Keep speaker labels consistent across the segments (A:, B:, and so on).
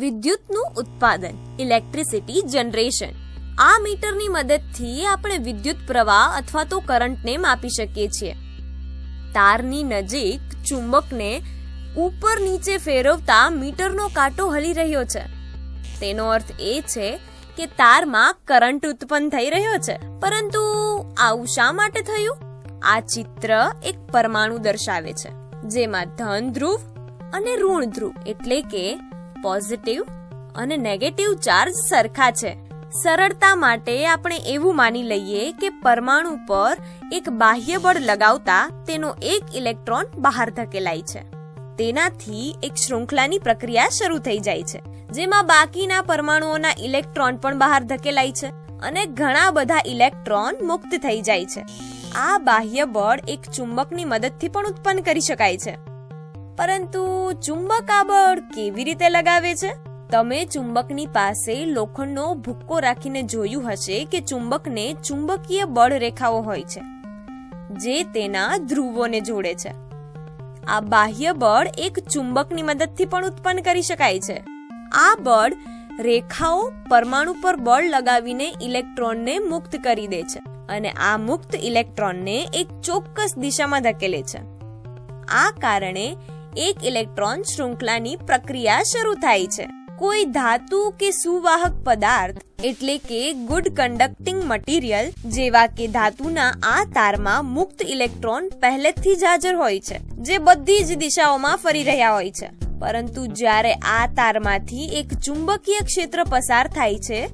A: વિદ્યુતનું ઉત્પાદન electricity generation આ મીટરની મદદથી આપણે વિદ્યુત પ્રવાહ અથવા તો કરંટને માપી શકીએ છીએ. તારની નજીક ચુંબકને ઉપર નીચે ફેરવતા મીટરનો કાંટો હલી રહ્યો છે. તેનો અર્થ એ છે કે તારમાં કરંટ ઉત્પન્ન થઈ રહ્યો છે. પરંતુ આવું શા માટે થયું? આ ચિત્ર એક પરમાણુ દર્શાવે છે, જેમાં ધન ધ્રુવ અને ઋણ ધ્રુવ, એટલે કે પોઝિટિવ અને નેગેટિવ ચાર્જ સરખા છે. સરળતા માટે આપણે એવું માની લઈએ કે પરમાણુ પર એક બાહ્ય બળ લગાવતા તેનો એક ઇલેક્ટ્રોન બહાર ધકેલાય છે. તેનાથી એક શૃંખલાની પ્રક્રિયા શરૂ થઈ જાય છે, જેમાં બાકીના પરમાણુઓના ઇલેક્ટ્રોન પણ બહાર ધકેલાય છે અને ઘણા બધા ઇલેક્ટ્રોન મુક્ત થઈ જાય છે. આ બાહ્ય બળ એક ચુંબકની મદદથી પણ ઉત્પન્ન કરી શકાય છે. પરંતુ ચુંબક આ બળ કેવી રીતે લગાવે છે? તમે ચુંબકની પાસે લોખંડનો ભૂક્કો રાખીને જોયું હશે કે ચુંબકને ચુંબકીય બળ રેખાઓ હોય છે, જે તેના ધ્રુવોને જોડે છે. આ બાહ્ય બળ એક ચુંબકની મદદથી પણ ઉત્પન્ન કરી શકાય છે. આ બળ રેખાઓ પરમાણુ પર બળ લગાવીને ઇલેક્ટ્રોનને મુક્ત કરી દે છે અને આ મુક્ત ઇલેક્ટ્રોનને એક ચોક્કસ દિશામાં ધકેલે છે. આ કારણે એક ઇલેક્ટ્રોન શૃંખલાની પ્રક્રિયા શરૂ થાય છે. કોઈ ધાતુ કે સુવાહક પદાર્થ, એટલે કે ગુડ કન્ડક્ટિંગ મટીરિયલ જેવા કે ધાતુના આ તારમાં મુક્ત ઇલેક્ટ્રોન પહેલેથી જ હાજર હોય છે, જે બધી જ દિશાઓમાં ફરી રહ્યા હોય છે. પરંતુ જ્યારે આ તારમાંથી એક ચુંબકીય ક્ષેત્ર પસાર થાય છે,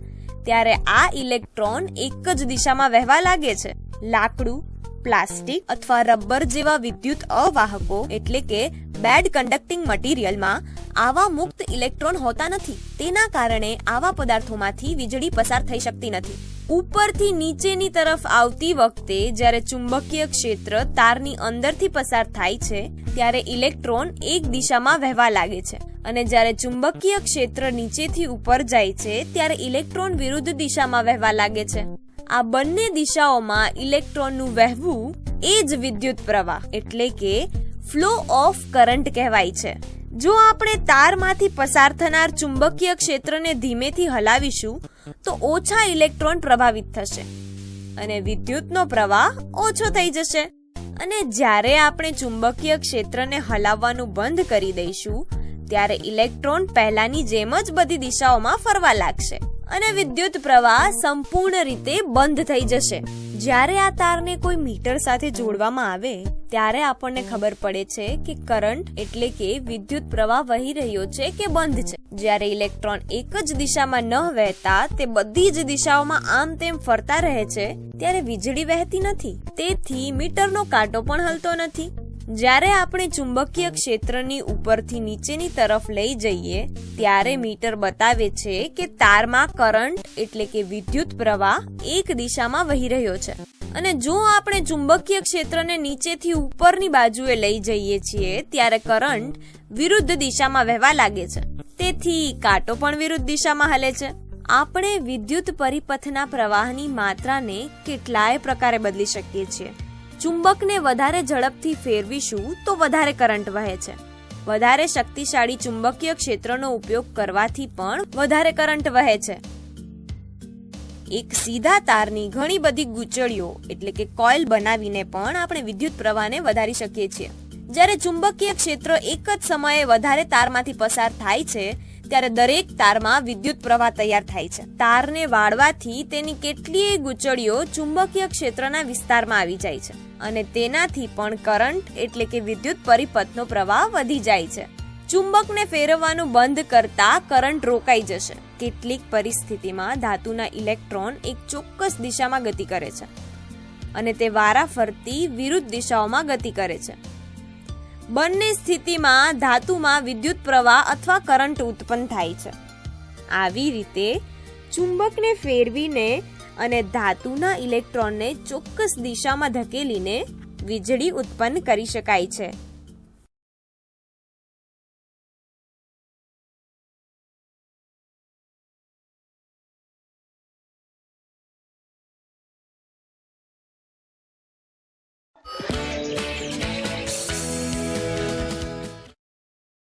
A: ત્યારે આ ઇલેક્ટ્રોન એક જ દિશામાં વહેવા લાગે છે. લાકડું પ્લાસ્ટિક અથવા રબર જેવા વિદ્યુત અવાહકો એટલે કે બેડ કન્ડક્ટિંગ મટીરિયલમાં આવા મુક્ત ઇલેક્ટ્રોન હોતા નથી. તેના કારણે આવા પદાર્થોમાંથી વીજળી પસાર થઈ શકતી નથી. ઉપરથી નીચેની તરફ આવતી વખતે જ્યારે ચુંબકીય ક્ષેત્ર તારની અંદરથી પસાર થાય છે, ત્યારે ઇલેક્ટ્રોન એક દિશામાં વહેવા લાગે છે. અને જ્યારે ચુંબકીય ક્ષેત્ર નીચેથી ઉપર જાય છે, ત્યારે ઇલેક્ટ્રોન વિરુદ્ધ દિશામાં વહેવા લાગે છે. આ બંને દિશાઓમાં ઇલેક્ટ્રોનનું વહેવું એ જ વિદ્યુત પ્રવાહ, એટલે કે ફ્લો ઓફ કરંટ કહેવાય છે. જો આપણે તારમાંથી પસાર થનાર ચુંબકીય ક્ષેત્રને ધીમેથી હલાવીશું, તો ઓછા ઇલેક્ટ્રોન પ્રભાવિત થશે અને વિદ્યુતનો પ્રવાહ ઓછો થઈ જશે. અને જ્યારે આપણે ચુંબકીય ક્ષેત્રને હલાવવાનું બંધ કરી દઈશું, ત્યારે ઇલેક્ટ્રોન પહેલાની જેમ જ બધી દિશાઓમાં ફરવા લાગશે. અને વિદ્યુત પ્રવાહ સંપૂર્ણ રીતે બંધ થઈ જશે. જ્યારે આ તારને કોઈ મીટર સાથે જોડવામાં આવે, ત્યારે આપણને ખબર પડે છે કે કરંટ એટલે કે વિદ્યુત પ્રવાહ વહી રહ્યો છે કે બંધ છે. જ્યારે ઇલેક્ટ્રોન એક જ દિશામાં ન વહેતા, તે બધી જ દિશાઓમાં આમ તેમ ફરતા રહે છે, ત્યારે વીજળી વહેતી નથી. તેથી મીટરનો કાંટો પણ હલતો નથી. જ્યારે આપણે ચુંબકીય ક્ષેત્રની ઉપરથી નીચેની તરફ લઈ જઈએ, ત્યારે મીટર બતાવે છે કે તારમાં કરંટ એટલે કે વિદ્યુત પ્રવાહ એક દિશામાં વહી રહ્યો છે. અને જો આપણે ચુંબકીય ક્ષેત્રને નીચેથી ઉપરની બાજુએ લઈ જઈએ છીએ, ત્યારે કરંટ વિરુદ્ધ દિશામાં વહેવા લાગે છે. તેથી કાંટો પણ વિરુદ્ધ દિશામાં હલે છે. આપણે વિદ્યુત પરિપથના પ્રવાહની માત્રાને કેટલાય પ્રકારે બદલી શકીએ છીએ. ચુંબકને વધારે ઝડપથી ફેરવીશું તો વધારે કરંટ વહે છે. વધારે શક્તિશાળી ચુંબકીય ક્ષેત્રનો ઉપયોગ કરવાથી પણ વધારે કરંટ વહે છે. એક સીધા તારની ઘણી બધી ગુચળીઓ, એટલે કે કોઇલ બનાવીને પણ આપણે વિદ્યુત પ્રવાહને વધારી શકીએ છીએ. જ્યારે ચુંબકીય ક્ષેત્ર એક જ સમયે વધારે તારમાંથી પસાર થાય છે ત્યારે દરેક તારમાં વિદ્યુત પ્રવાહ તૈયાર થાય છે. તારને વાળવાથી તેની કેટલીય ગૂંચળીઓ ચુંબકીય ક્ષેત્રના વિસ્તારમાં આવી જાય છે અને તેનાથી પણ કરંટ એટલે કે વિદ્યુત પરિપથનો પ્રવાહ વધી જાય છે. ચુંબકને ફેરવવાનું બંધ કરતા કરંટ રોકાઈ જશે. કેટલીક પરિસ્થિતિમાં ધાતુના ઇલેક્ટ્રોન એક ચોક્કસ દિશામાં ગતિ કરે છે અને તે વારા ફરતી વિરુદ્ધ દિશાઓમાં ગતિ કરે છે. બંને સ્થિતિમાં ધાતુમાં વિદ્યુત પ્રવાહ અથવા કરંટ ઉત્પન્ન થાય છે. આવી રીતે ચુંબકને ફેરવીને અને ધાતુના ઇલેક્ટ્રોનને ચોક્કસ દિશામાં ધકેલીને વીજળી ઉત્પન્ન કરી શકાય છે.